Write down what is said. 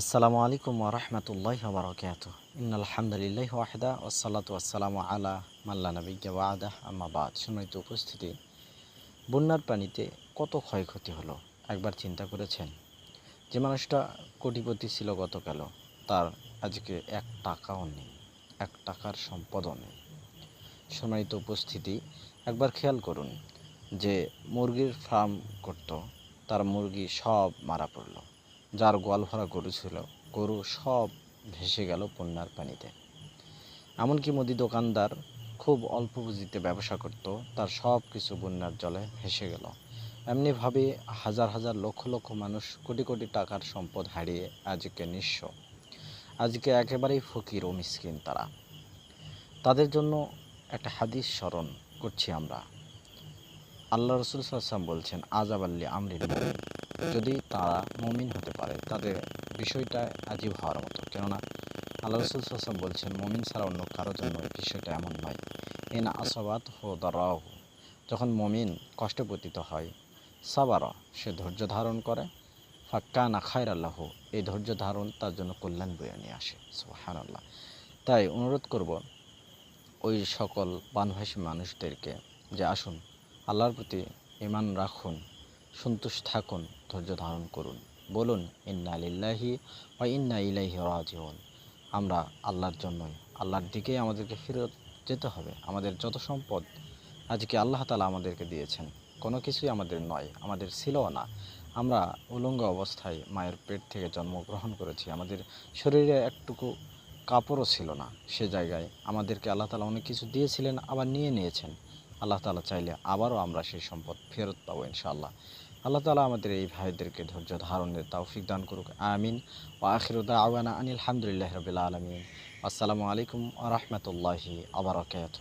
আসসালামু আলাইকুম ওরহমতুল্লাহ বারকাত ইন আলহামদুলিল্লাহ ওয়াহদা ওসালাত আসসালামু আলা মাল্লা নবী ওয়াদা আম্মাবাদ সম্মানিত উপস্থিতি, বন্যার পানিতে কত ক্ষয়ক্ষতি হলো? একবার চিন্তা করেছেন? যে মানুষটা কোটিপতি ছিল গতকাল তার আজকে এক টাকাও নেই, এক টাকার সম্পদও নেই। সম্মানিত উপস্থিতি, একবার খেয়াল করুন যে মুরগির ফার্ম করত, তার মুরগি সব মারা পড়ল। যার গোয়াল ভরা গরু ছিল, গরু সব ভেসে গেল বন্যার পানিতে। এমনকি মুদি দোকানদার খুব অল্প পুঁজিতে ব্যবসা করত, তার সব কিছু বন্যার জলে ভেসে গেল। এমনিভাবে হাজার হাজার লক্ষ লক্ষ মানুষ কোটি কোটি টাকার সম্পদ হারিয়ে আজকে নিঃস্ব। আজকে একেবারেই ফকির ও মিসকিন তারা। তাদের জন্য একটা হাদিস স্মরণ করছি আমরা। আল্লাহ রসুল সাল্লাম বলছেন আজাব আল্লি আমরিল মুমিন। যদি তারা মমিন হতে পারে, তাদের বিষয়টা আজীব হওয়ার মতো। কেননা, আল্লাহ রসুল সাল্লাম বলছেন, মমিন ছাড়া অন্য কারোর জন্য বিষয়টা এমন নয়। এন আসাবাত হো দারাহ, যখন মমিন কষ্টে পতিত হয়, সাবারা, সে ধৈর্য ধারণ করে ফাক্কা না খায়ের আল্লাহ এই ধৈর্য ধারণ তার জন্য কল্যাণ বয়ে নিয়ে আসে। সুহান আল্লাহ তাই অনুরোধ করব ওই সকল বানভাসী মানুষদেরকে যে আসুন, আল্লাহর প্রতি ইমান রাখুন সন্তুষ্ট থাকুন, ধৈর্য ধারণ করুন। বলুন, ইন্না লিল্লাহি বা ইন্না ইলাইহি রাজিউন। আমরা আল্লাহর জন্যই, আল্লাহর দিকেই আমাদেরকে ফেরত যেতে হবে, আমাদের যত সম্পদ আজকে আল্লাহ তালা আমাদেরকে দিয়েছেন, কোনো কিছুই আমাদের নয়, আমাদের ছিলও না। আমরা উলঙ্গ অবস্থায় মায়ের পেট থেকে জন্মগ্রহণ করেছি, আমাদের শরীরে একটুকু কাপড়ও ছিল না, সে জায়গায় আমাদেরকে আল্লাহ তালা অনেক কিছু দিয়েছিলেন, আবার নিয়ে নিয়েছেন। আল্লাহ তালা চাইলে আবারও আমরা সেই সম্পদ ফেরত পাবো ইনশাআল্লাহ। আল্লাহ তালা আমাদের এই ভাইদেরকে ধৈর্য ধারণের তৌফিক দান করুক, আমিন। ও আখিরুদ্দা আওয়ানা আনিল আলহামদুলিল্লাহ রবিল আলমিন। আসসালামু আলাইকুম আ রহমতুল্লাহি আবরকাত